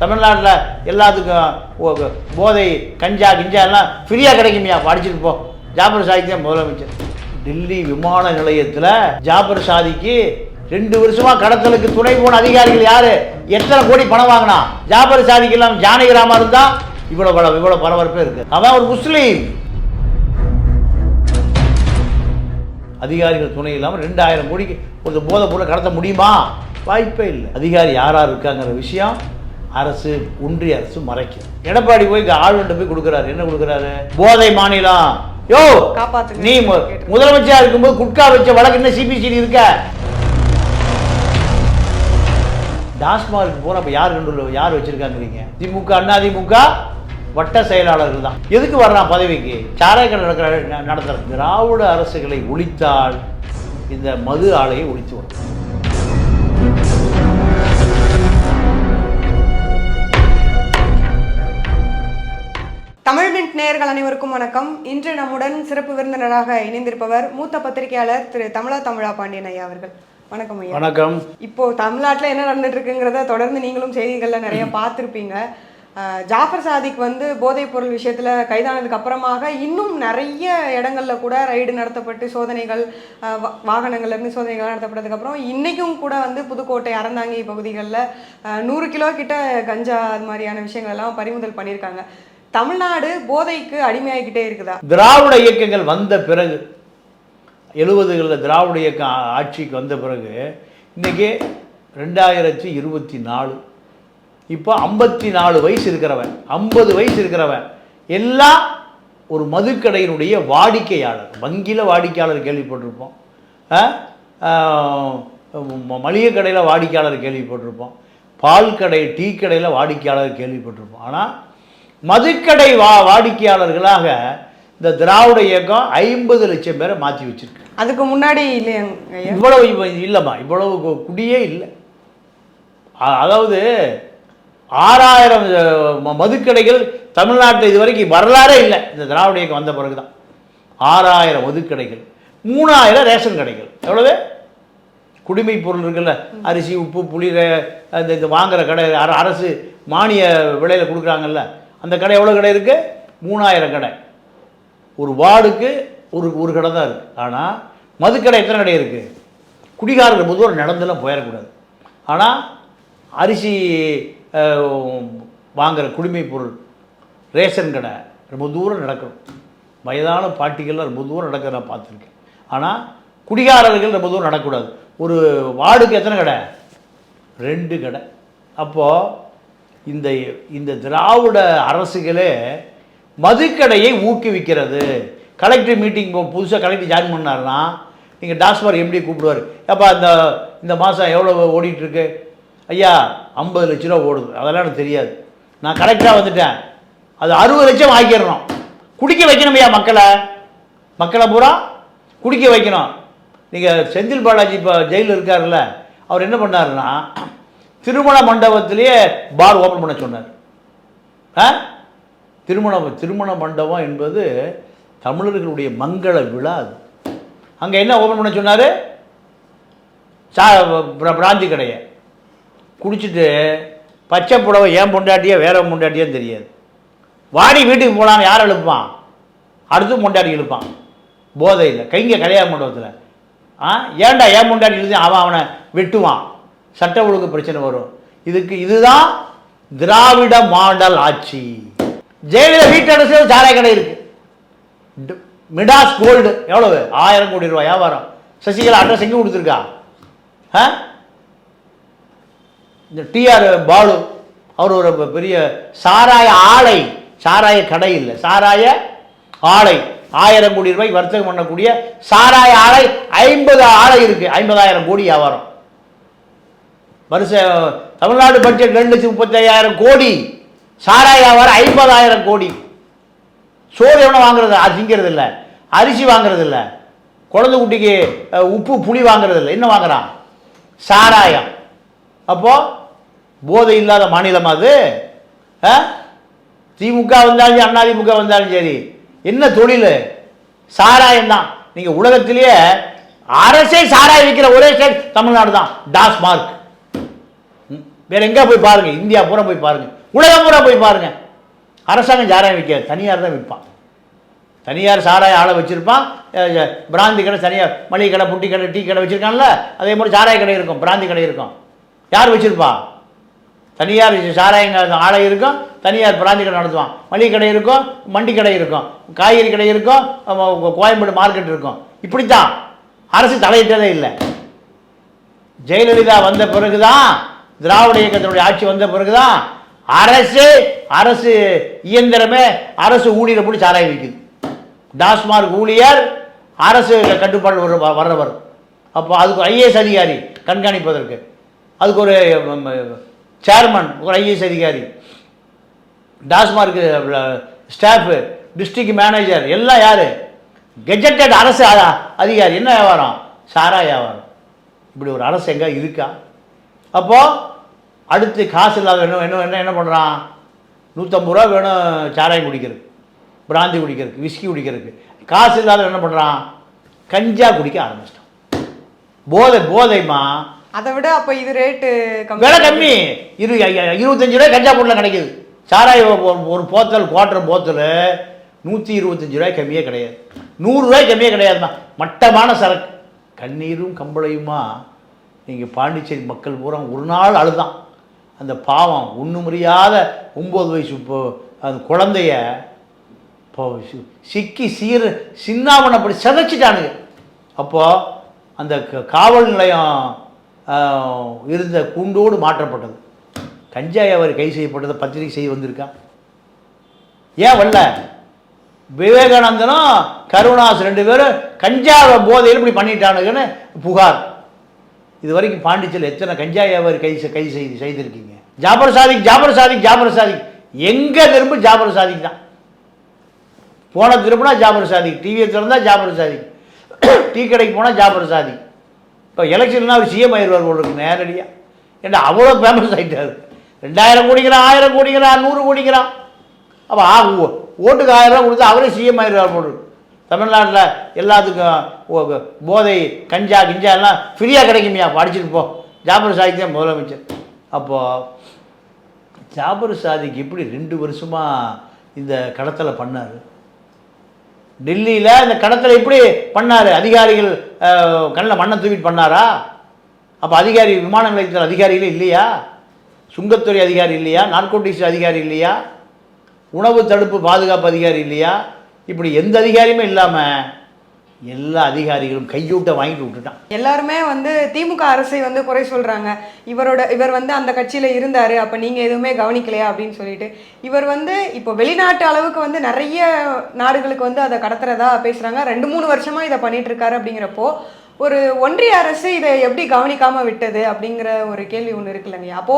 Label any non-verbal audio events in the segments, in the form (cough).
தமிழ்நாட்டில் எல்லாத்துக்கும் போதை கஞ்சா கிஞ்சா எல்லாம் ஃப்ரீயாக கிடைக்குமியா. படிச்சுட்டு போ. ஜாபர் சாதிக்கு தான் முதலமைச்சர். டெல்லி விமான நிலையத்தில் ஜாபர் சாதிக்கு ரெண்டு வருஷமா கடத்தலுக்கு துணை போன அதிகாரிகள் யாரு? எத்தனை கோடி பணம் வாங்கினா? ஜாபர் சாதிக்கு எல்லாம் ஜானகிராமா இருந்தா இவ்வளவு பல இவ்வளவு பரபரப்பே இருக்கு. அவன் ஒரு முஸ்லீம். அதிகாரிகள் துணை இல்லாமல் ரெண்டாயிரம் கோடிக்கு ஒரு போதை பொருளை கடத்த முடியுமா? வாய்ப்பே இல்லை. அதிகாரி யார் யார் இருக்காங்கிற விஷயம் அரசு ஒன்றிய அரசு மறைக்கும். எடப்பாடி போய் ஆளுநர்கிட்ட போய் கொடுக்குறாரு. என்ன கொடுக்குறாரு? போதை மாநிலம். யோ. நீ முதலமைச்சரா இருக்கும்போது குட்கா வச்ச வழக்கு என்ன சிபிசிடி இருக்க? டாஸ்மார்க் போன அப்ப யார் கண்டு யார் வச்சிருக்காங்கிறீங்க? திமுக அண்ணா திமுக வட்ட செயலாளர்கள் தான். எதுக்கு வர்றான் பதவிக்கு? சாராய கடை நடக்கிற ந- நடத்துற திராவிட அரசுகளை ஒழித்தால் இந்த மது ஆலையை ஒழித்து விடும். தமிழ் மின்ட் நேயர்கள் அனைவருக்கும் வணக்கம். இன்று நம்முடன் சிறப்பு விருந்தினராக இணைந்திருப்பவர் மூத்த பத்திரிகையாளர் திரு தமிழா தமிழா பாண்டியன் ஐயா அவர்கள். வணக்கம் ஐயா. வணக்கம். இப்போ தமிழ்நாட்டில் என்ன நடந்துட்டு இருக்குங்கிறத தொடர்ந்து நீங்களும் செய்திகளில் நிறைய பார்த்துருப்பீங்க. ஜாஃபர் சாதிக் வந்து போதைப் பொருள் விஷயத்துல கைதானதுக்கு அப்புறமாக இன்னும் நிறைய இடங்கள்ல கூட ரைடு நடத்தப்பட்டு சோதனைகள் வாகனங்கள்ல இருந்து சோதனைகள் நடத்தப்பட்டதுக்கு அப்புறம் இன்னைக்கும் கூட வந்து புதுக்கோட்டை அறந்தாங்கி பகுதிகளில் நூறு கிலோ கிட்ட கஞ்சா அது மாதிரியான விஷயங்கள் எல்லாம் பறிமுதல் பண்ணியிருக்காங்க. தமிழ்நாடு போதைக்கு அடிமையாகிக்கிட்டே இருக்குதா? திராவிட இயக்கங்கள் வந்த பிறகு எழுபதுகளில் திராவிட இயக்கம் ஆட்சிக்கு வந்த பிறகு இன்னைக்கு ரெண்டாயிரத்தி இருபத்தி நாலு இப்போ ஐம்பத்தி நாலு வயசு இருக்கிறவன் ஐம்பது வயசு இருக்கிறவன் எல்லாம் ஒரு மதுக்கடையினுடைய வாடிக்கையாளர் வங்கியில் வாடிக்கையாளர் கேள்விப்பட்டிருப்போம். மளிகை கடையில் வாடிக்கையாளர் கேள்விப்பட்டிருப்போம். பால் கடை டீ கடையில் வாடிக்கையாளர் கேள்விப்பட்டிருப்போம். ஆனால் மதுக்கடை வா வாடிக்கையாளர்களாக இந்த திராவிட இயக்கம் ஐம்பது லட்சம் பேரை மாற்றி வச்சிருக்கு. அதுக்கு முன்னாடி இவ்வளவு இவ்வ- இல்லைம்மா இவ்வளவு குடியே இல்லை. அதாவது ஆறாயிரம் மதுக்கடைகள் தமிழ்நாட்டில் இதுவரைக்கும் வரலாறே இல்லை. இந்த திராவிட இயக்கம் வந்த பிறகு தான் ஆறாயிரம் மதுக்கடைகள் மூணாயிரம் ரேஷன் கடைகள். எவ்வளவு? குடிமை பொருள் இருக்குல்ல அரிசி உப்பு புளி இந்த வாங்குற கடை அர- அரசு மானிய விலையில் கொடுக்குறாங்கல்ல. அந்த கடை எவ்வளோ கடை இருக்குது மூணாயிரம் கடை. ஒரு வார்டுக்கு ஒரு ஒரு கடை தான் இருக்குது ஆனால் மதுக்கடை எத்தனை கடை இருக்குது குடிகாரர்கள் பொதுவாக நடந்தெல்லாம் போயிடக்கூடாது ஆனால் அரிசி வாங்குகிற குடிமை பொருள் ரேஷன் கடை ரொம்ப தூரம் நடக்கணும். வயதான பாட்டிகள்லாம் ரொம்ப தூரம் நடக்க நான் பார்த்துருக்கேன். ஆனால் குடிகாரர்கள் ரொம்ப தூரம் நடக்கக்கூடாது. ஒரு வார்டுக்கு எத்தனை கடை? ரெண்டு கடை. அப்போது இந்த இந்த திராவிட அரசுகளே மதுக்கடையை ஊக்குவிக்கிறது. கலெக்டர் மீட்டிங் புதுசாக கலெக்டர் ஜாயின் பண்ணாருன்னா நீங்கள் டாஸ்மார் எப்படி கூப்பிடுவார். அப்பா இந்த இந்த மாதம் எவ்வளோ ஓடிட்டுருக்கு? ஐயா ஐம்பது லட்ச ரூபா ஓடுது. அதெல்லாம் எனக்கு தெரியாது. நான் கரெக்டாக வந்துட்டேன். அது அறுபது லட்சம் ஆக்கிடணும் குடிக்க வைக்கணும் ஐயா மக்களை. மக்களை பூரா குடிக்க வைக்கணும். நீங்கள் செந்தில் பாலாஜி இப்போ ஜெயிலில் இருக்காருல்ல அவர் என்ன பண்ணாருன்னா திருமண மண்டபத்திலேயே பார் ஓப்பன் பண்ண சொன்னார். ஆ? திருமண திருமண மண்டபம் என்பது தமிழர்களுடைய மங்கள விழா அது. அங்கே என்ன ஓப்பன் பண்ண சொன்னார்? சா பிராந்தி கடையை. குடிச்சிட்டு பச்சை புடவை ஏன் பொண்டாட்டியா வேற பொண்டாட்டியான்னு தெரியாது. வாடி வீட்டுக்கு போகலான்னு யார் எழுப்பான் அடுத்து பொண்டாட்டி இழுப்பான் போதையில் கைங்க கல்யாண மண்டபத்தில். ஆ? ஏன்டா ஏன் பொண்டாட்டி இழுத்து அவன் அவனை வெட்டுவான்? சட்ட ஒழுங்கு பிரச்சனை வரும். இதுக்கு இதுதான் திராவிட மாடல் ஆட்சி. ஜெயலலிதா வீட்டு அரசு சாராய கடை இருக்கு. மிடாஸ் கோல்டு எவ்வளவு? ஆயிரம் கோடி ரூபாய் வியாபாரம். சசிகலா அட்ரஸ் எங்கே கொடுத்துருக்கா? ஆ? இந்த டிஆர் பாலு அவர் ஒரு பெரிய சாராய ஆலை சாராய கடை இல்லை. சாராய ஆலை. ஆயிரம் கோடி ரூபாய் வர்த்தகம் பண்ணக்கூடிய சாராய ஆலை ஐம்பது ஆலை இருக்கு. ஐம்பதாயிரம் கோடி வியாபாரம். வருஷ தமிழ்நாடு பட்ஜெட் ரெண்டு லட்சம் முப்பத்தையாயிரம் கோடி. சாராய வியாபாரம் ஐம்பதாயிரம் கோடி. சோறு எவ்வளோ வாங்குறது? திங்கிறது இல்லை அரிசி வாங்குறது இல்லை குழந்தை குட்டிக்கு உப்பு புளி வாங்குறது இல்லை என்ன வாங்குறான்? சாராயம். அப்போது போதை இல்லாத மாநிலம் அது. ஆ? திமுக வந்தாலும் சரி, அண்ணா திமுக வந்தாலும் சரி என்ன தொழில்? சாராயம் தான். நீங்கள் உலகத்திலேயே அரசே சாராயம் விற்கிற ஒரே ஸ்டேட் தமிழ்நாடு தான். டாஸ்மார்க் வேற எங்கே போய் பாருங்கள் இந்தியா பூரா போய் பாருங்கள் உலகம் பூரா போய் பாருங்கள் அரசாங்கம் சாராயம் விற்காது தனியார் தான் விற்பான். தனியார் சாராய ஆளை வச்சுருப்பான். பிராந்தி கடை தனியார் மளிகை கடை புட்டி கடை டீ கடை வச்சுருக்கான்ல? அதே மாதிரி சாராய கடை இருக்கும். பிராந்தி கடை இருக்கும். யார் வச்சுருப்பா? தனியார் சாராய ஆலை இருக்கும். தனியார் பிராந்தி கடை நடத்துவான். மளிகை கடை இருக்கும் மண்டி கடை இருக்கும் காய்கறி கடை இருக்கும் கோயம்பேடு மார்க்கெட் இருக்கும். இப்படித்தான். அரசு தலையிட்டதே இல்லை. ஜெயலலிதா வந்த பிறகுதான் திராவிட இயக்கத்தினுடைய ஆட்சி வந்த பிறகுதான் அரசு அரசு இயந்திரமே அரசு ஊழியரை போட்டு சாராயம் வைக்குது. டாஸ்மார்க் ஊழியர் அரசு கட்டுப்பாடு வர வர்றவர். அப்போ அதுக்கு ஐஏஎஸ் அதிகாரி கண்காணிப்பதற்கு. அதுக்கு ஒரு சேர்மன் ஒரு ஐஏஎஸ் அதிகாரி. டாஸ்மார்க் ஸ்டாஃபு டிஸ்ட்ரிக்ட் மேனேஜர் எல்லாம் யார்? கெஜெட்டட் அரசு அதிகாரி. என்ன வியாபாரம்? சாரா வியாபாரம். இப்படி ஒரு அரசு எங்கே இருக்கா? அப்போது அடுத்து காசு இல்லாத என்ன என்ன என்ன என்ன பண்ணுறான் நூற்றம்பது ரூபா வேணும் சாராயம் குடிக்கிறதுக்கு பிராந்தி குடிக்கிறதுக்கு விஸ்கி குடிக்கிறதுக்கு. காசு இல்லாத என்ன பண்ணுறான் கஞ்சா குடிக்க ஆரம்பிச்சிட்டான். போதை போதைமா அதை விட அப்ப இது ரேட்டு விலை கம்மி. இரு இருபத்தஞ்சு ரூபாய் கஞ்சா பொருளில் கிடைக்குது. சாராய ஒரு- போத்தல் குவார்டர் போத்தல் நூற்றி இருபத்தஞ்சு ரூபாய் கம்மியே கிடையாது. நூறுரூவாய் கம்மியே கிடையாதுமா மட்டமான சரக்கு. கண்ணீரும் கம்பளையுமா? நீங்கள் பாண்டிச்சேரி மக்கள் பூரா ஒரு நாள் அழுதான். அந்த பாவம் ஒன்று முடியாத ஒம்பது வயசு இப்போ அந்த குழந்தைய இப்போ சிக்கி சீர் சின்னாவனை அப்படி சிதைச்சிட்டானுங்க. அப்போது அந்த க- காவல் நிலையம் இருந்த கூண்டோடு மாற்றப்பட்டது. கஞ்சாய் அவர் கை செய்யப்பட்டதை பத்திரிகை செய்ய வந்திருக்கான் ஏன் வரல? விவேகானந்தனும் கருணாஸ் ரெண்டு பேரும் கஞ்சா போதையில் இப்படி பண்ணிட்டானுங்கன்னு புகார். இது வரைக்கும் பாண்டிச்சேரியில் எத்தனை கஞ்சா வியாபாரி கைது கை கைது செய்து செய்திருக்கீங்க? ஜாபர் சாதிக் ஜாபர் சாதிக் ஜாபர் சாதிக். எங்கே திரும்ப ஜாபர் சாதிக் தான்? போன திரும்பினா ஜாபர் சாதிக். டிவியை திறந்தால் ஜாபர் சாதிக். (clears throat) டீ கடைக்கு போனால் ஜாபர் சாதிக். இப்போ எலெக்ஷன்னா அவர் சிஎம் ஆயிடுவார் போல இருக்கு நேரடியாக ஏன்னா அவ்வளோ ஃபேமஸ் ஆகிட்டார் ரெண்டாயிரம் கோடிக்கிறான் ஆயிரம் கோடிக்கிறான் நூறு கோடிக்கிறான் அப்போ ஆ ஓ- ஓட்டுக்கு ஆயிரம் ரூபா கொடுத்து அவரே சிஎம் ஆயிடுவார் போல இருக்கு. தமிழ்நாட்டில் எல்லாத்துக்கும் போதை கஞ்சா கிஞ்சா எல்லாம் ஃப்ரீயாக கிடைக்குமியா படிச்சுட்டு போ. ஜாபர் சாதிக்கு தான் முதலமைச்சர். அப்போது ஜாபர் சாதிக்கு எப்படி ரெண்டு வருஷமாக இந்த கடத்தலை பண்ணார்? டெல்லியில் இந்த கடத்தலை எப்படி பண்ணார்? அதிகாரிகள் கண்ணில் மண்ணை தூக்கிட்டு பண்ணாரா? அப்போ அதிகாரி விமான நிலையத்தில் அதிகாரிகளே இல்லையா? சுங்கத்துறை அதிகாரி இல்லையா? நார்கோட்டிக்ஸ் அதிகாரி இல்லையா? உணவு தடுப்பு பாதுகாப்பு அதிகாரி இல்லையா? இப்படி எந்த அதிகாரியுமே இல்லாமல் எல்லா அதிகாரிகளும் கையூட்ட வாங்கிட்டு விட்டுட்டான். எல்லாருமே வந்து திமுக அரசை வந்து குறை சொல்றாங்க. இவரோட இவர் வந்து அந்த கட்சியில இருந்தாரு அப்ப நீங்க எதுவுமே கவனிக்கலையா அப்படின்னு சொல்லிட்டு. இவர் வந்து இப்போ வெளிநாட்டு அளவுக்கு வந்து நிறைய நாடுகளுக்கு வந்து அதை கடத்துறதா பேசுறாங்க. ரெண்டு மூணு வருஷமா இதை பண்ணிட்டு இருக்காரு அப்படிங்கிறப்போ ஒரு ஒன்றிய அரசு இதை எப்படி கவனிக்காம விட்டது அப்படிங்கிற ஒரு கேள்வி ஒன்று இருக்குல்லங்க அப்போ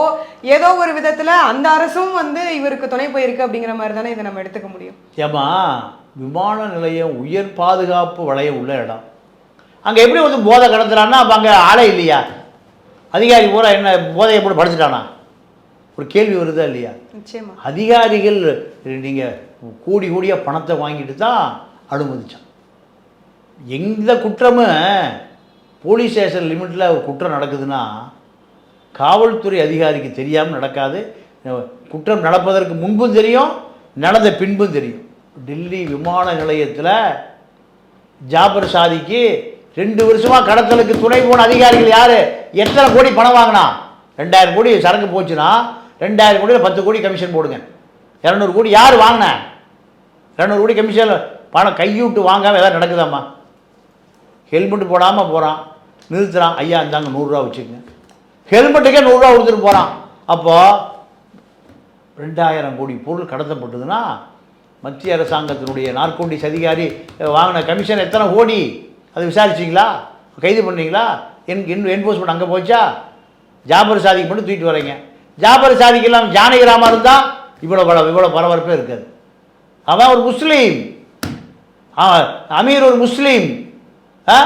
ஏதோ ஒரு விதத்துல அந்த அரசும் வந்து இவருக்கு துணை போயிருக்கு அப்படிங்கிற மாதிரி தானே இதை நம்ம எடுத்துக்க முடியும். ஏம்மா விமான நிலையம் உயர் பாதுகாப்பு வளையம் உள்ள இடம். அங்கே எப்படி வந்து போதை கடத்துறான்னா அப்போ அங்கே ஆளே இல்லையா? அதிகாரி பூரா என்ன போதையை போட்டு படிச்சுட்டானா ஒரு கேள்வி வருதா இல்லையா? நிச்சயமா. அதிகாரிகள் நீங்கள் கூடி கூடிய பணத்தை வாங்கிட்டு தான் அனுமதிச்சான். எந்த குற்றமும் போலீஸ் ஸ்டேஷன் லிமிட்டில் ஒரு குற்றம் நடக்குதுன்னா காவல்துறை அதிகாரிக்கு தெரியாமல் நடக்காது. குற்றம் நடப்பதற்கு முன்பும் தெரியும் நடந்த பின்பும் தெரியும். டெல்லி விமான நிலையத்தில் ஜாபர் சாதிக்கு ரெண்டு வருஷமாக கடத்தலுக்கு துணை போன அதிகாரிகள் யார்? எத்தனை கோடி பணம் வாங்கினா? ரெண்டாயிரம் கோடி சரக்கு போச்சுன்னா ரெண்டாயிரம் கோடியில் பத்து கோடி கமிஷன் போடுங்க. இரநூறு கோடி யார் வாங்கின? இரநூறு கோடி கமிஷன் பணம் கையூட்டு வாங்காமல் எதாவது நடக்குதாம்மா? ஹெல்மெட் போடாமல் போகிறான் நிறுத்துறான். ஐயா இந்தாங்க நூறுரூவா வச்சுக்கங்க. ஹெல்மெட்டுக்கே நூறுரூவா கொடுத்துட்டு போகிறான் அப்போது ரெண்டாயிரம் கோடி பொருள் கடத்தப்பட்டதுன்னா மத்திய அரசாங்கத்தினுடைய நார்கோட்டிக்ஸ் அதிகாரி வாங்கின கமிஷன் எத்தனை கோடி? அதை விசாரிச்சிங்களா? கைது பண்ணீங்களா? என் என்ஃபோர்ஸ்மெண்ட் அங்கே போச்சா? ஜாபர் சாதிக்கு மட்டும் தூக்கிட்டு வரீங்க. ஜாபர் சாதிக்கு இல்லாமல் ஜானகிராமா இருந்தால் இவ்வளோ பல இவ்வளோ பரபரப்பே இருக்காது. அவன் ஒரு முஸ்லீம். அமீர் ஒரு முஸ்லீம். ஆ?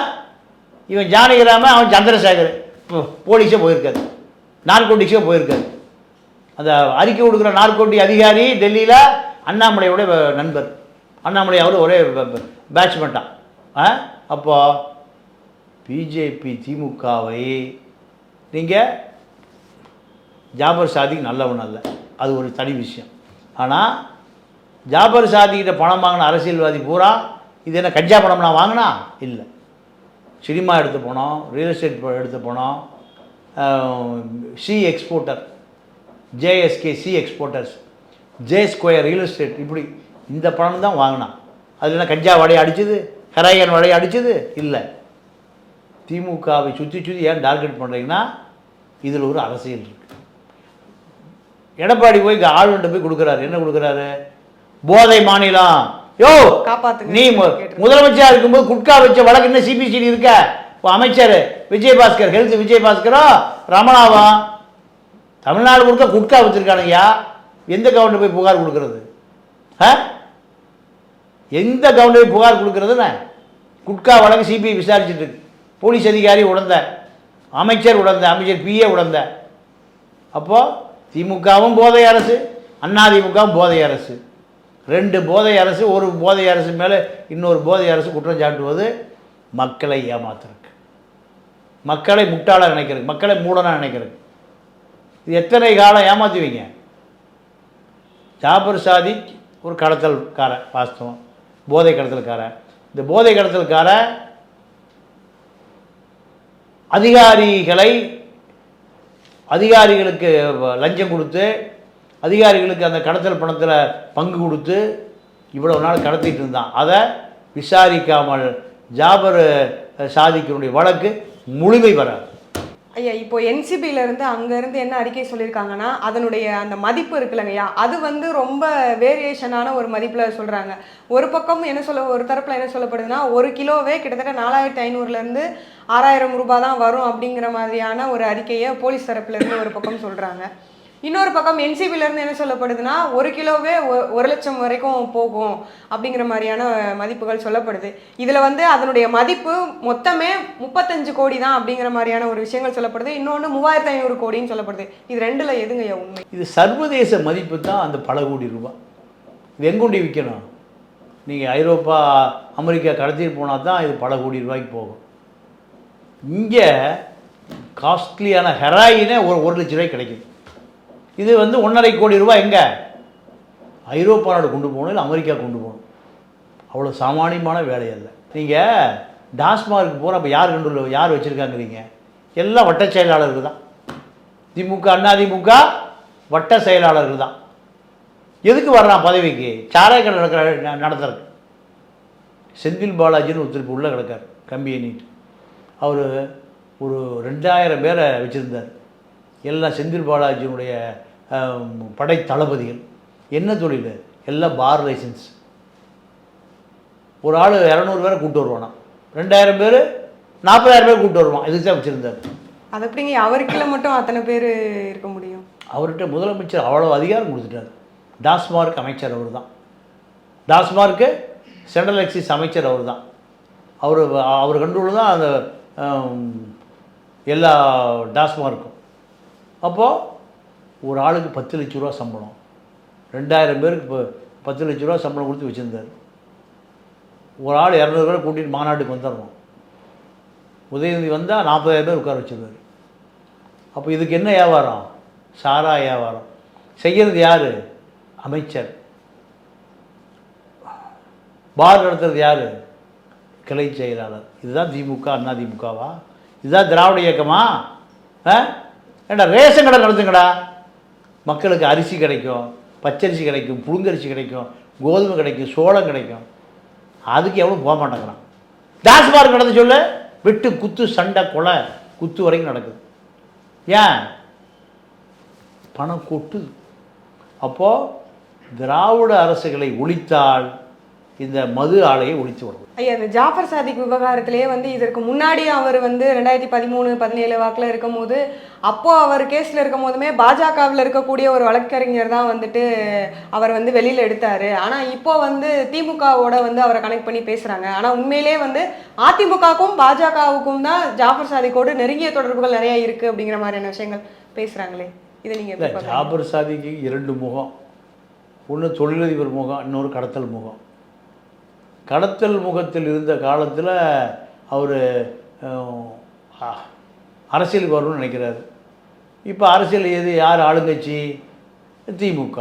இவன் ஜானகிராம அவன் சந்திரசேகர். போலீஸே போயிருக்காது நார்கோட்டிக்ஸே போயிருக்காது அந்த அறிக்கை கொடுக்குற நார்கோட்டி அதிகாரி டெல்லியில் அண்ணாமலையோட வ- நண்பர். அண்ணாமலை அவரு ஒரே பேட்ச்மெண்ட்டான் ஆ? அப்போது பிஜேபி திமுகவை நீங்கள் ஜாபர் சாதிக் நல்லவன் அல்ல. அது ஒரு தனி விஷயம். ஆனால் ஜாபர் சாதிக்கிட்ட பணம் வாங்கின அரசியல்வாதி பூரா இது என்ன கஞ்சா பணம் நான் வாங்கினா? இல்லை. சினிமா எடுத்து போனோம் ரியல் எஸ்டேட் எடுத்து போனோம். Sea exporter JSK sea exporters J square real estate இப்படி இந்த பணம் தான் வாங்கினான். அதில் என்ன கஞ்சா வடையை அடித்தது ஹெராயன் வடையை அடித்தது இல்லை. திமுகவை சுற்றி சுற்றி ஏன் டார்கெட் பண்ணுறீங்கன்னா இதில் ஒரு அரசியல் இருக்குது எடப்பாடி போய் இங்கே ஆளுநர்கிட்ட போய் கொடுக்குறாரு. என்ன கொடுக்குறாரு? போதை மாநிலம். யோ நீ. முதலமைச்சரா இருக்கும்போது குட்கா வச்ச வழக்கு என்ன சிபிசிடி இருக்க? இப்போ அமைச்சர் விஜயபாஸ்கர் ஹெல்த் விஜயபாஸ்கரோ ரமணாவா? தமிழ்நாடு முழுக்க குட்கா வச்சிருக்கானுங்கய்யா. எந்த கவுண்டர் போய் புகார் கொடுக்கறது? ஆ? எந்த கவுண்டர் போய் புகார் கொடுக்கறதுன்னு? குட்கா வழக்கு சிபிஐ விசாரிச்சுட்டு இருக்கு. போலீஸ் அதிகாரி உடந்த அமைச்சர் உடந்த அமைச்சர் பிஏ உடந்த. அப்போ திமுகவும் போதை அரசு அதிமுகவும் போதை அரசு. ரெண்டு போதை அரசு ஒரு போதை அரசு மேலே இன்னொரு போதை அரசு குற்றம் சாட்டுவது மக்களை ஏமாத்துறதுக்கு. மக்களை முட்டாளாக நினைக்கிறது மக்களை மூடனாக நினைக்கிறது இது எத்தனை காலம் ஏமாத்துவீங்க ஜாபர் சாதி ஒரு கடத்தல்காரன் வாஸ்தவம். போதை கடத்தல்காரன் இந்த போதை கடத்தல்கார அதிகாரிகளை அதிகாரிகளுக்கு லஞ்சம் கொடுத்து அதிகாரிகளுக்கு அந்த கடத்தல் பணத்தில் பங்கு கொடுத்து இவ்வளவு நாள் கடத்திட்டு இருந்தான். அதை விசாரிக்காமல் ஜாபர் சாதிக்கினுடைய வழக்கு முழுமை வராது ஐயா இப்போ என்சிபியில இருந்து அங்கேருந்து என்ன அறிக்கை சொல்லியிருக்காங்கன்னா அதனுடைய அந்த மதிப்பு இருக்குல்லங்கய்யா அது வந்து ரொம்ப வேரியேஷனான ஒரு மதிப்பில் சொல்கிறாங்க ஒரு பக்கம் என்ன சொல்ல ஒரு தரப்பில் என்ன சொல்லப்படுதுன்னா ஒரு கிலோவே கிட்டத்தட்ட நாலாயிரத்தி ஐநூறுலேருந்து ஆறாயிரம் ரூபாய் தான் வரும் அப்படிங்கிற மாதிரியான ஒரு அறிக்கையை போலீஸ் தரப்புலேருந்து ஒரு பக்கம் சொல்கிறாங்க இன்னொரு பக்கம் என்சிபிலேருந்து என்ன சொல்லப்படுதுன்னா ஒரு கிலோவே ஒரு லட்சம் வரைக்கும் போகும் அப்படிங்கிற மாதிரியான மதிப்புகள் சொல்லப்படுது. இதில் வந்து அதனுடைய மதிப்பு மொத்தமே முப்பத்தஞ்சு கோடி தான் அப்படிங்கிற மாதிரியான ஒரு விஷயங்கள் சொல்லப்படுது. இன்னொன்று மூவாயிரத்து ஐநூறு கோடின்னு சொல்லப்படுது. இது ரெண்டில் எதுங்க உண்மை? இது சர்வதேச மதிப்பு தான் அந்த பல கோடி ரூபாய் இது எங்கொண்டி விற்கணும் நீங்கள் ஐரோப்பா அமெரிக்கா கடத்திட்டு போனால் தான் இது பல கோடி ரூபாய்க்கு போகும். இங்கே காஸ்ட்லியான ஹெராயினே ஒரு ஒரு லட்ச ரூபாய்க்கு கிடைக்குது. இது வந்து ஒன்றரை கோடி ரூபாய் எங்கே? ஐரோப்பா நாடு கொண்டு போகணும் இல்லை அமெரிக்கா கொண்டு போகணும். அவ்வளோ சாமானியமான வேலை இல்லை நீங்கள் டாஸ்மார்க் போகிற அப்போ யார் கண்டு யார் வச்சுருக்காங்கிறீங்க? எல்லாம் வட்ட செயலாளர்கள் தான். திமுக அதிமுக வட்ட செயலாளர்கள் தான். எதுக்கு வர்றான் பதவிக்கு? சாராய்கள் நடக்கிற ந- செந்தில் பாலாஜின்னு ஒருத்தருக்கு உள்ளே கிடக்கார் கம்பியை நீட்டு. அவர் ஒரு ரெண்டாயிரம் பேரை வச்சுருந்தார். எல்லாம் செந்தில் பாலாஜியினுடைய படை தளபதிகள் என்ன தொழில் எல்லாம் பார் லைசன்ஸ். ஒரு ஆள் இரநூறு பேரை கூப்பிட்டு வருவானா ரெண்டாயிரம் பேர் நாற்பதாயிரம் பேர் கூப்பிட்டு வருவான். இதுக்கு தான் வச்சுருந்தார்? அது எப்படிங்க அவருக்குள்ள மட்டும் அத்தனை பேர் இருக்க முடியும்? அவர்கிட்ட முதலமைச்சர் அவ்வளோ அதிகாரம் கொடுத்துட்டார். டாஸ்மார்க் அமைச்சர் அவர் தான் டாஸ்மார்க்கு சென்ட்ரல் எக்ஸைஸ் அமைச்சர் அவர் தான் அவர் அவர் கண்ட்ரோல் தான் அந்த எல்லா டாஸ்மார்க்கும். அப்போது ஒரு ஆளுக்கு பத்து லட்ச ரூபா சம்பளம். ரெண்டாயிரம் பேருக்கு இப்போ பத்து லட்ச ரூபா சம்பளம் கொடுத்து வச்சுருந்தார். ஒரு ஆள் இரநூறு பேரை கூட்டிகிட்டு மாநாட்டுக்கு வந்துடுறோம் உதயநிதி வந்தால் நாற்பதாயிரம் பேர் உட்கார வச்சிருந்தார். அப்போ இதுக்கு என்ன வியாபாரம்? சாரா வியாபாரம். செய்கிறது யார்? அமைச்சர். பார் நடத்துறது யார்? கிளை செயலாளர். இதுதான் திமுக அண்ணா திமுகவா? இதுதான் திராவிட இயக்கமா? ஆ? ஏண்டா ரேஷன் கடை நடத்துங்கடா மக்களுக்கு அரிசி கிடைக்கும் பச்சரிசி கிடைக்கும் புழுங்கரிசி கிடைக்கும் கோதுமை கிடைக்கும் சோளம் கிடைக்கும். அதுக்கு எவ்வளோ போக மாட்டேங்கிறான். டாஸ்மார்க் நடந்து சொல்ல. வெட்டு குத்து சண்டை கொலை குத்து வரைக்கும் நடக்குது. ஏன்? பணம் கொட்டுது. அப்போது திராவிட அரசுகளை ஒழித்தால் இந்த மது ஆலையை ஒழித்து விடுவோம் ஐயா இந்த ஜாஃபர் சாதிக் விவகாரத்திலேயே வந்து இதற்கு முன்னாடி அவர் வந்து ரெண்டாயிரத்தி பதிமூணு பதினேழு வாக்கில் இருக்கும் போது அப்போ அவர் கேஸில் இருக்கும் போதுமே பாஜகவில் இருக்கக்கூடிய ஒரு வழக்கறிஞர் தான் வந்துட்டு அவர் வந்து வெளியில் எடுத்தார். ஆனால் இப்போ வந்து திமுகவோட வந்து அவரை கனெக்ட் பண்ணி பேசுகிறாங்க ஆனால் உண்மையிலேயே வந்து அதிமுகவுக்கும் பாஜகவுக்கும் தான் ஜாஃபர் சாதிக்கோடு நெருங்கிய தொடர்புகள் நிறைய இருக்குது அப்படிங்கிற மாதிரியான விஷயங்கள் பேசுகிறாங்களே இதை நீங்கள்? ஜாபர் சாதிக்கு இரண்டு முகம் ஒன்று தொழிலதிபர் முகம் இன்னொரு கடத்தல் முகம். கடத்தல் முகத்தில் இருந்த காலத்தில் அவர் அரசியலுக்கு வரணும்னு நினைக்கிறாரு. இப்போ அரசியல் எது யார் ஆளுங்கட்சி? திமுக.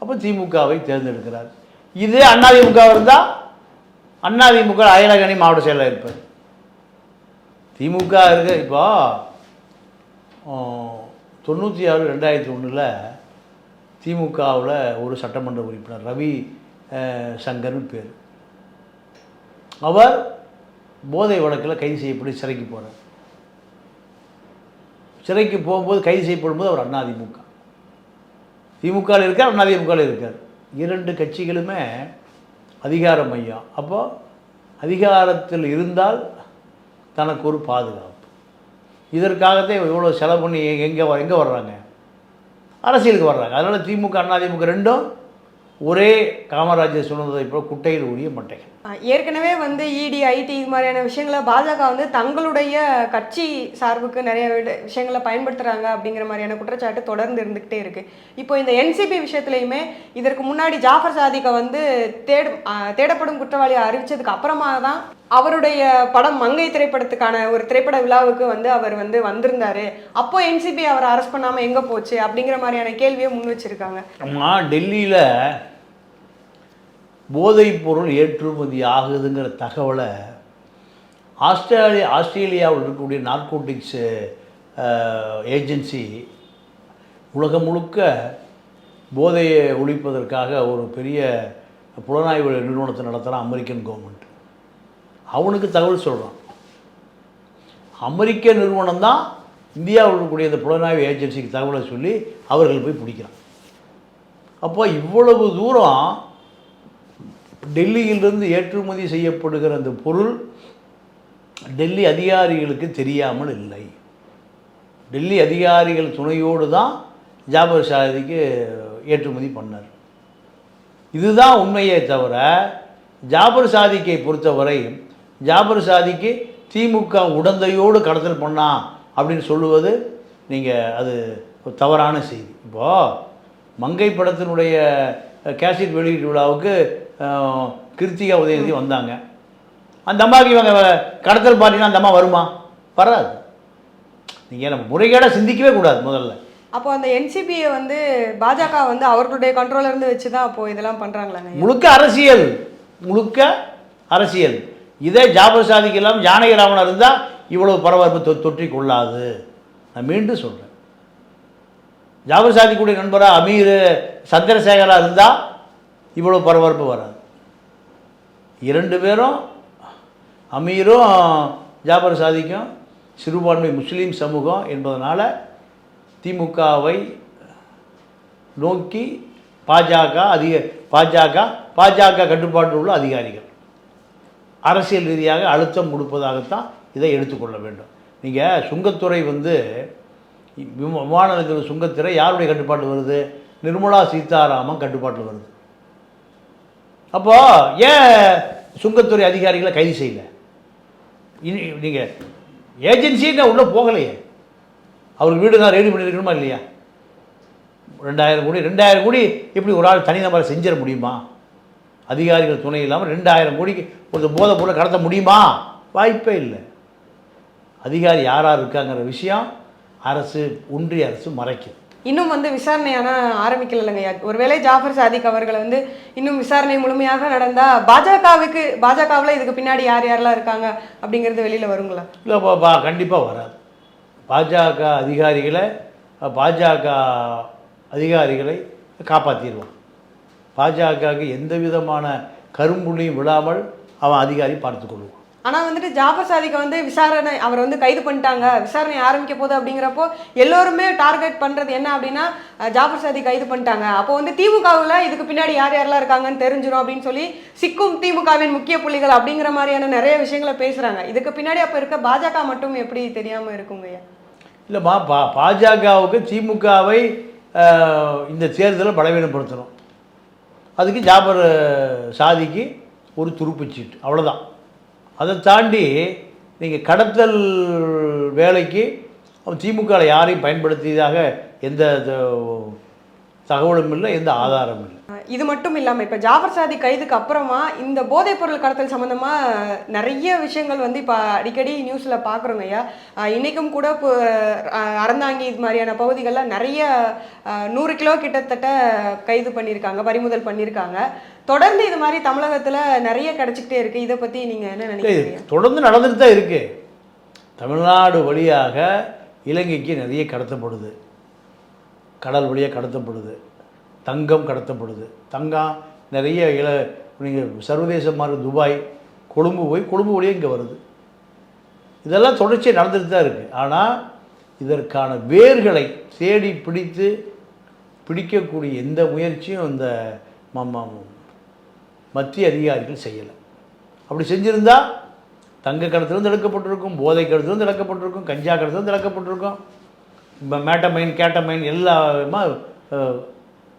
அப்போ திமுகவை தேர்ந்தெடுக்கிறார். இதே அதிமுக இருந்தால் அதிமுக அயலகணி மாவட்ட செயலாக இருப்பார். திமுக இருக்க இப்போ தொண்ணூற்றி ஆறு ரெண்டாயிரத்தி ஒன்றில் திமுகவில் ஒரு சட்டமன்ற உறுப்பினர் ரவி சங்கர்னு பேர். அவர் போதை வழக்கில் கைது செய்யப்பட்டு சிறைக்கு போகிறார் சிறைக்கு போகும்போது கைது செய்யப்படும்போது அவர் அதிமுக திமுகவில் இருக்கார் அதிமுகவில் இருக்கார். இரண்டு கட்சிகளுமே அதிகார மையம் அப்போது அதிகாரத்தில் இருந்தால் தனக்கு ஒரு பாதுகாப்பு. இதற்காகத்தான் இவ்வளோ செலவு பண்ணி எங்கே எங்கே வர்றாங்க? அரசியலுக்கு வர்றாங்க. அதனால் திமுக அதிமுக ரெண்டும் ஒரே காமராஜர் சொன்னதை போல் குட்டையில் உரிய மட்டைகள். ஏற்கனவே வந்து இடி ஐடி இது மாதிரியான விஷயங்களை பாஜக வந்து தங்களுடைய கட்சி சார்புக்கு நிறைய விஷயங்களை பயன்படுத்துறாங்க அப்படிங்கிற மாதிரியான குற்றச்சாட்டு தொடர்ந்து இருந்துகிட்டே இருக்கு. இப்போ இந்த என்சிபி விஷயத்துலையுமே இதற்கு முன்னாடி ஜாஃபர் சாதிக்கை வந்து தேடும் தேடப்படும் குற்றவாளியை அறிவிச்சதுக்கு அப்புறமா தான் அவருடைய படம் மங்கை திரைப்படத்துக்கான ஒரு திரைப்பட விழாவுக்கு வந்து அவர் வந்து வந்திருந்தாரு. அப்போ என்சிபி அவரை அரெஸ்ட் பண்ணாம எங்க போச்சு அப்படிங்கிற மாதிரியான கேள்வியை முன் வச்சிருக்காங்க. டெல்லியில் போதைப் பொருள் ஏற்றுமதி ஆகுதுங்கிற தகவலை ஆஸ்திரேலியா ஆஸ்திரேலியாவில் இருக்கக்கூடிய நார்கோட்டிக்ஸ் ஏஜென்சி உலகம் முழுக்க போதையை ஒழிப்பதற்காக ஒரு பெரிய புலனாய்வு நிறுவனத்தை நடத்துகிறான் அமெரிக்கன் கவர்மெண்ட் அவனுக்கு தகவல் சொல்கிறான் அமெரிக்க நிறுவனம் தான் இந்தியாவில் இருக்கக்கூடிய இந்த புலனாய்வு ஏஜென்சிக்கு தகவலை சொல்லி அவர்கள் போய் பிடிக்கிறான். அப்போ இவ்வளவு தூரம் டெல்லியிலிருந்து ஏற்றுமதி செய்யப்படுகிற அந்த பொருள் டெல்லி அதிகாரிகளுக்கு தெரியாமல் இல்லை. டெல்லி அதிகாரிகள் துணையோடு தான் ஜாபர் ஷாதிக்கு ஏற்றுமதி பண்ணார். இதுதான் உண்மையே தவிர ஜாபர் சாதிக்கை பொறுத்தவரை ஜாபர் சாதிக்கு திமுக உடந்தையோடு கடத்தல் பண்ணா அப்படின்னு சொல்லுவது நீங்கள் அது தவறான செய்தி. இப்போது மங்கை படத்தினுடைய கேசட் வெளியீட்டு விழாவுக்கு கிருத்திகா உதயநிதி வந்தாங்க. அந்த அம்மாவுக்கு இவங்க கடத்தல் பார்ட்டினா அந்த அம்மா வருமா? வராது. நீங்கள் நம்ம முறைகேடாக சிந்திக்கவே கூடாது முதல்ல. அப்போ அந்த என்சிபியை வந்து பாஜக வந்து அவர்களுடைய கண்ட்ரோல்ல இருந்து வச்சு தான் அப்போ இதெல்லாம் பண்றாங்களாங்க முழுக்க அரசியல். முழுக்க அரசியல். இதே ஜாபர் சாதிக்கெல்லாம் ஜானகிராமன் இருந்தால் இவ்வளவு பரபரப்பு தொ தொற்றிக் கொள்ளாது நான் மீண்டும் சொல்கிறேன் ஜாபர் சாதிக்குடைய நண்பராக அமீர் சந்திரசேகரா இருந்தால் இவ்வளவு பரபரப்பு வராது. இரண்டு பேரும் அமீரும் ஜாபர் சாதிக்கும் சிறுபான்மை முஸ்லீம் சமூகம் என்பதனால் திமுகவை நோக்கி பாஜக அதிக பாஜக பாஜக கட்டுப்பாட்டில் உள்ள அதிகாரிகள். அரசியல் ரீதியாக அழுத்தம் கொடுப்பதாகத்தான் இதை எடுத்துக்கொள்ள வேண்டும். நீங்கள் சுங்கத்துறை வந்து விமா- விமான நிலையத்தில் சுங்கத்துறை யாருடைய கட்டுப்பாட்டில் வருது? நிர்மலா சீதாராமன் கட்டுப்பாட்டில் வருது. அப்போது ஏன் சுங்கத்துறை அதிகாரிகளை கைது செய்யல? இனி நீங்கள் ஏஜென்சின்னு உள்ளே போகலையே. அவருக்கு வீடு தான் ரெடி பண்ணியிருக்கணுமா இல்லையா? ரெண்டாயிரம் கோடி ரெண்டாயிரம் கோடி எப்படி ஒரு ஆள் தனிநபரை செஞ்சிட முடியுமா? அதிகாரிகள் துணை இல்லாமல் ரெண்டாயிரம் கோடிக்கு ஒரு போதை பொருளை கடத்த முடியுமா? வாய்ப்பே இல்லை. அதிகாரி யார் யார் இருக்காங்கிற விஷயம் அரசு ஒன்றிய அரசு மறைக்குது இன்னும் வந்து விசாரணையான ஆரம்பிக்கலைங்க ஒருவேளை ஜாஃபர் சாதிக் அவர்களை வந்து இன்னும் விசாரணை முழுமையாக நடந்தால் பாஜகவுக்கு பாஜகவில் இதுக்கு பின்னாடி யார் யாரெல்லாம் இருக்காங்க அப்படிங்கிறது வெளியில் வருங்களா? இல்லை பா கண்டிப்பாக வராது. பாஜக அதிகாரிகளை பாஜக அதிகாரிகளை காப்பாற்றிடுவான் பாஜகவுக்கு எந்த விதமான கரும்புள்ளியும் விழாமல் அவன் அதிகாரி பார்த்துக்கொள்வான். ஆனால் வந்துட்டு ஜாஃபர் சாதிக்கு வந்து விசாரணை அவர் வந்து கைது பண்ணிட்டாங்க. விசாரணை ஆரம்பிக்க போகுது அப்படிங்கிறப்போ எல்லோருமே டார்கெட் பண்ணுறது என்ன அப்படின்னா ஜாபர் ஜாஃபர் சாதி கைது பண்ணிட்டாங்க. அப்போ வந்து திமுகவில் இதுக்கு பின்னாடி யார் யாரெல்லாம் இருக்காங்கன்னு தெரிஞ்சிடும் அப்படின்னு சொல்லி சிக்கும் திமுகவின் முக்கிய புள்ளிகள் அப்படிங்கிற மாதிரியான நிறைய விஷயங்களை பேசுகிறாங்க இதுக்கு பின்னாடி அப்போ இருக்க பாஜக மட்டும் எப்படி தெரியாமல் இருக்குங்கய்யா இல்லைம்மா பா பாஜகவுக்கு திமுகவை இந்த தேர்தலை பலவீனப்படுத்தணும். அதுக்கு ஜாபர் சாதிக்கு ஒரு துருப்புச்சீட்டு அவ்வளோதான் அதை தாண்டி நீங்கள் கடத்தல் வேலைக்கு திமுகவில் யாரையும் பயன்படுத்தியதாக எந்த தகவலும் இல்லை எந்த ஆதாரமும் இல்லை இது மட்டும் இல்லாம இப்ப ஜாஃபர் சாதி கைதுக்கு அப்புறமா இந்த போதைப் பொருள் கடத்தல் சம்பந்தமா நிறைய விஷயங்கள் வந்து இப்ப அடிக்கடி நியூஸ்ல பாக்குறோங்க ஐயா. அஹ் இன்னைக்கும் கூட இப்போ அறந்தாங்கி இது மாதிரியான பகுதிகள்ல நிறைய நூறு கிலோ கிட்டத்தட்ட கைது பண்ணியிருக்காங்க பறிமுதல் பண்ணியிருக்காங்க தொடர்ந்து இது மாதிரி தமிழகத்துல நிறைய கிடைச்சிக்கிட்டே இருக்கு. இதை பத்தி நீங்க என்ன நினைக்கிறீங்க தொடர்ந்து நடந்துட்டு தான் இருக்கு. தமிழ்நாடு வழியாக இலங்கைக்கு நிறைய கடத்தப்படுது. கடல் வழியாக கடத்தப்படுது. தங்கம் கடத்தப்படுது. தங்கம் நிறைய இல நீங்கள் சர்வதேச மாதிரி துபாய் கொழும்பு போய் கொழும்பு வழியாக இங்கே வருது. இதெல்லாம் தொடர்ச்சியாக நடந்துட்டு தான் இருக்குது ஆனால் இதற்கான வேர்களை தேடி பிடித்து பிடிக்கக்கூடிய எந்த முயற்சியும் இந்த மத்திய அதிகாரிகள் செய்யலை. அப்படி செஞ்சுருந்தால் தங்க கடத்திலும் தடுக்கப்பட்டிருக்கும் போதை கடத்திலும் தடுக்கப்பட்டிருக்கும் கஞ்சா கடத்திலும் தடுக்கப்பட்டிருக்கும் மேட்டமைன் கேட்டமைன் எல்லாமே அஹ்,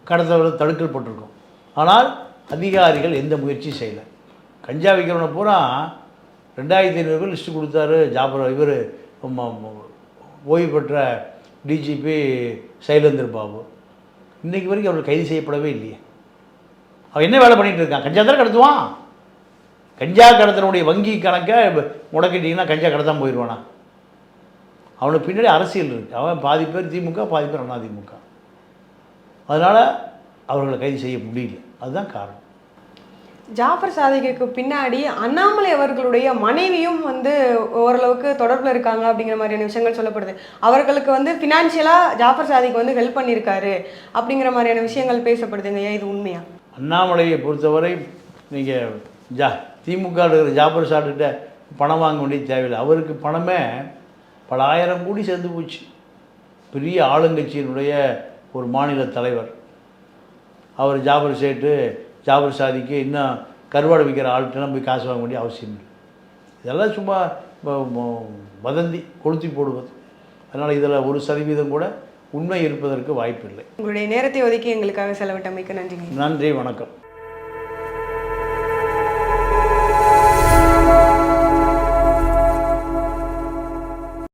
தடுக்கல் போட்டிருக்கோம். ஆனால் அதிகாரிகள் எந்த முயற்சியும் செய்யலை. கஞ்சா விற்கிறவனை பூரா ரெண்டாயிரத்தி ஐநூறு லிஸ்ட்டு கொடுத்தாரு ஜாபர் இவர் ஓய்வு பெற்ற டிஜிபி சைலேந்தர் பாபு. இன்றைக்கு வரைக்கும் அவர் கைது செய்யப்படவே இல்லையே. அவன் என்ன வேலை பண்ணிட்டு இருக்கான்? கஞ்சா தானே கடத்துவான்? கஞ்சா கடத்தினுடைய வங்கி கணக்கை முடக்கிட்டிங்கன்னா கஞ்சா கடத்தான் போயிடுவானா அவனுக்கு பின்னாடி அரசியல் இருக்குது அவன் பாதி பேர் திமுக பாதி பேர் அதிமுக அதனால் அவர்களை கைது செய்ய முடியல. அதுதான் காரணம். ஜாஃபர் சாதிக்கு பின்னாடி அண்ணாமலை அவர்களுடைய மனைவியும் வந்து ஓரளவுக்கு தொடர்பில் இருக்காங்க அப்படிங்கிற மாதிரியான விஷயங்கள் சொல்லப்படுது. அவர்களுக்கு வந்து ஃபினான்ஷியலாக ஜாஃபர் சாதிக்கு வந்து ஹெல்ப் பண்ணியிருக்காரு அப்படிங்கிற மாதிரியான விஷயங்கள் பேசப்படுதுங்க. ஏன் இது உண்மையா? அண்ணாமலையை பொறுத்தவரை நீங்கள் ஜா திமுக இருக்கிற ஜாபர் சார்கிட்ட பணம் வாங்க வேண்டிய தேவையில்லை. அவருக்கு பணமே பல ஆயிரம் கோடி சேர்ந்து போச்சு. பெரிய ஆளுங்கட்சியினுடைய ஒரு மாநில தலைவர். அவர் ஜாபர் சேட்டு ஜாபர் சாதிக்கு இன்னும் கருவாடு விற்கிற ஆள்கிட்டலாம் போய் காசு வாங்க வேண்டிய அவசியம் இல்லை. இதெல்லாம் சும்மா வதந்தி கொளுத்தி போடுவது. அதனால் இதில் ஒரு சதவீதம் கூட உண்மை இருப்பதற்கு வாய்ப்பில்லை. உங்களுடைய நேரத்தை ஒதுக்கி எங்களுக்காக செலவிட்டமைக்கு நன்றிங்க. நன்றி வணக்கம்.